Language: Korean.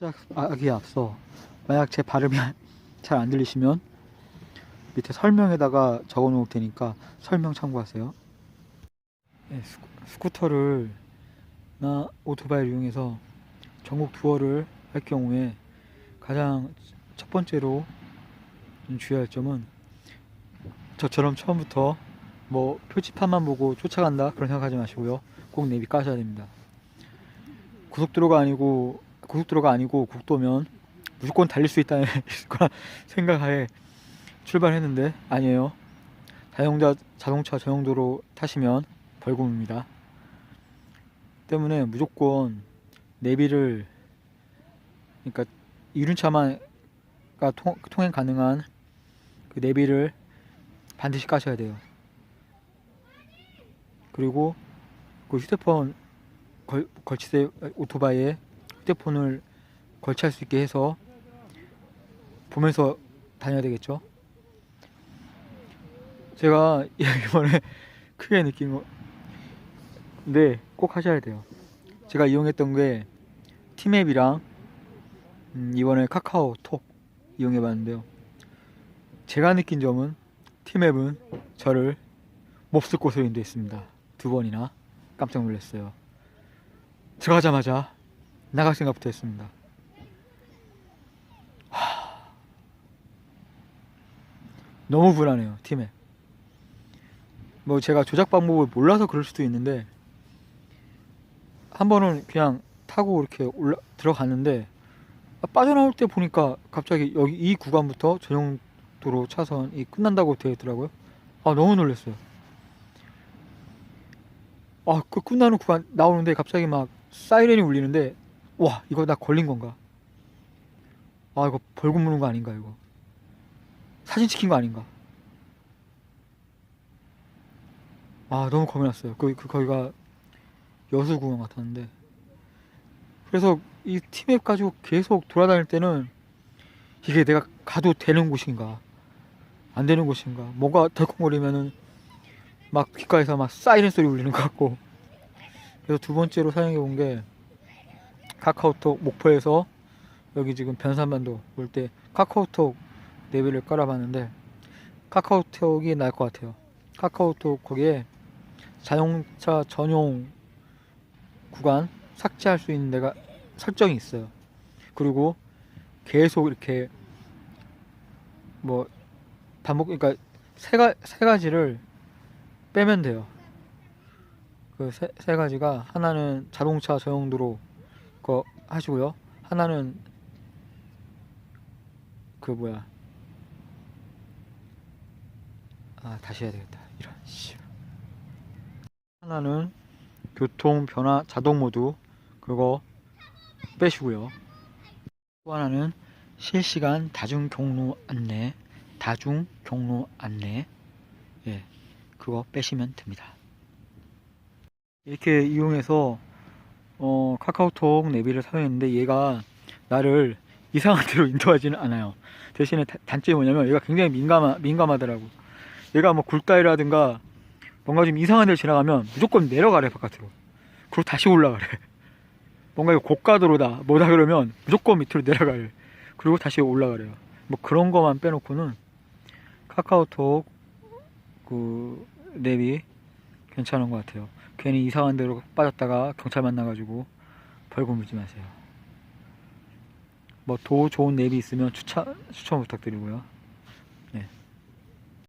시작하기에 앞서 만약 제 발음이 잘 안 들리시면 밑에 설명에다가 적어 놓을 테니까 설명 참고하세요. 네, 스쿠, 스쿠터를 나 오토바이를 이용해서 전국 투어를 할 경우에 가장 첫 번째로 좀 주의할 점은 저처럼 처음부터 뭐 표지판만 보고 쫓아간다 그런 생각하지 마시고요. 꼭 내비 까셔야 됩니다. 고속도로가 아니고 고속도로가 아니고 국도면 무조건 달릴 수 있다는 생각하에 출발했는데 아니에요. 자동차 자동차 전용도로 타시면 벌금입니다. 때문에 무조건 내비를 그러니까 이륜차만가 통, 통행 가능한 그 내비를 반드시 까셔야 돼요. 그리고 그 휴대폰 걸, 걸치대 오토바이에 휴대폰을 걸치할 수 있게 해서 보면서 다녀야 되겠죠. 제가 이번에 크게 느낀 거, 근데 꼭 하셔야 돼요. 제가 이용했던 게 티맵이랑 음, 이번에 카카오톡 이용해봤는데요. 제가 느낀 점은 티맵은 저를 몹쓸 곳으로 인도했습니다. 두 번이나 깜짝 놀랐어요. 들어가자마자 나갈 생각부터 했습니다. 하... 너무 불안해요, 팀에. 뭐 제가 조작 방법을 몰라서 그럴 수도 있는데 한 번은 그냥 타고 이렇게 올라 들어갔는데 아, 빠져나올 때 보니까 갑자기 여기 이 구간부터 전용 도로 차선이 끝난다고 되어 있더라고요. 아 너무 놀랐어요. 아그 끝나는 구간 나오는데 갑자기 막 사이렌이 울리는데 와 이거 나 걸린 건가? 아 이거 벌금 무는 거 아닌가 이거? 사진 찍힌 거 아닌가? 아 너무 겁이 났어요. 그, 그 거기가 여수공항 같았는데 그래서 이 티맵 가지고 계속 돌아다닐 때는 이게 내가 가도 되는 곳인가 안 되는 곳인가 뭐가 덜컹거리면은 막 귓가에서 막 사이렌 소리 울리는 것 같고 그래서 두 번째로 사용해 본 게 카카오톡 목포에서 여기 지금 변산반도 올 때 카카오톡 내비를 깔아봤는데 카카오톡이 나을 것 같아요 카카오톡 거기에 자동차 전용 구간 삭제할 수 있는 데가 설정이 있어요. 그리고 계속 이렇게 뭐 반복 그러니까 세, 가, 세 가지를 빼면 돼요. 그세세 가지가 하나는 자동차 전용 도로 거 하시고요. 하나는 그 뭐야 아 다시 해야 되겠다 이런 씨 하나는 교통 변화 자동 모드 그거 빼시고요. 또 하나는 실시간 다중 경로 안내, 다중 경로 안내, 예, 그거 빼시면 됩니다. 이렇게 이용해서 어, 카카오톡 내비를 사용했는데 얘가 나를 이상한 데로 인도하지는 않아요. 대신에 다- 단점이 뭐냐면 얘가 굉장히 민감하, 민감하더라고. 얘가 뭐 굴다리라든가 뭔가 좀 이상한 데를 지나가면 무조건 내려가래 바깥으로. 그리고 다시 올라가래. 뭔가 이거 고가도로다 뭐다 그러면 무조건 밑으로 내려가래. 그리고 다시 올라가래요. 뭐 그런 거만 빼놓고는 카카오톡 그 내비 괜찮은 것 같아요. 괜히 이상한 데로 빠졌다가 경찰 만나가지고 벌금 물지 마세요 뭐더 좋은 내비 있으면 추천 추천 부탁드리고요 네.